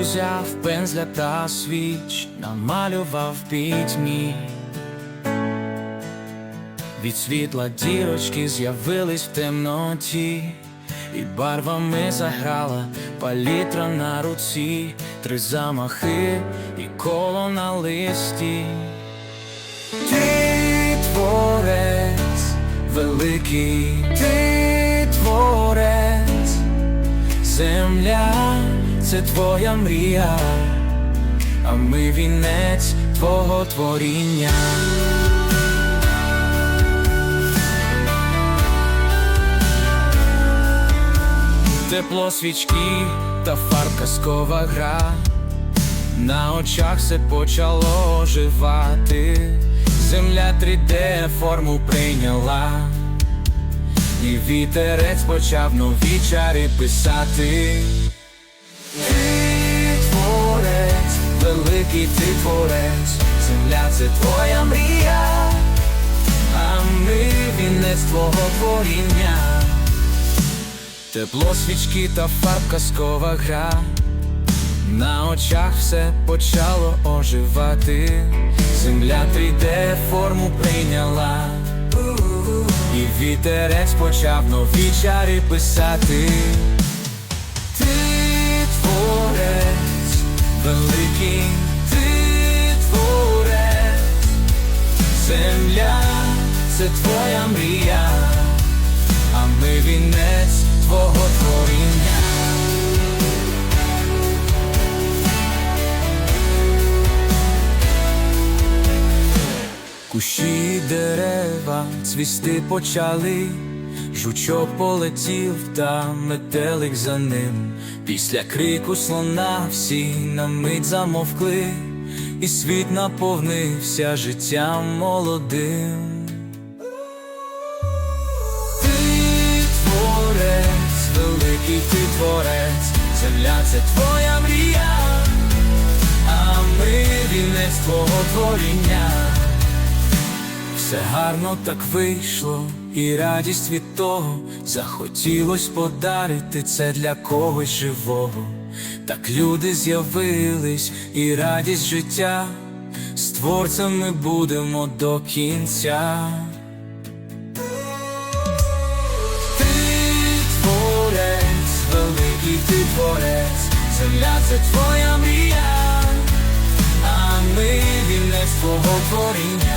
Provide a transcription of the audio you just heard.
узяв пензля та свіч, намалював пітьмі. Від світла дірочки з'явились в темноті, і барвами заграла палітра на руці, три замахи і коло на листі. Ти творець, великий ти творець, земля це твоя мрія, а ми вінець твого творіння. Тепло свічки та фарб казкова гра, на очах все почало оживати, земля 3D форму прийняла, і вітерець почав нові чари писати. Ти творець, великий ти творець, земля це твоя мрія, а ми вінець твого творіння. Тепло свічки та фарб казкова гра, на очах все почало оживати, земля 3D форму прийняла, і вітерець почав нові чари писати. Великий ти творець, земля це твоя мрія, а ми вінець твого творіння. Кущі дерева цвісти почали, жучок полетів та метелик за ним. Після крику слона всі на мить замовкли, і світ наповнився життям молодим. Ти творець, великий ти творець, земля це твоя мрія, а ми вінець твого творіння. Все гарно так вийшло, і радість від того захотілось подарити це для когось живого. Так люди з'явились, і радість життя з творцями будемо до кінця. Ти творець, великий ти творець, земля це твоя мрія, а ми вінець твого творіння.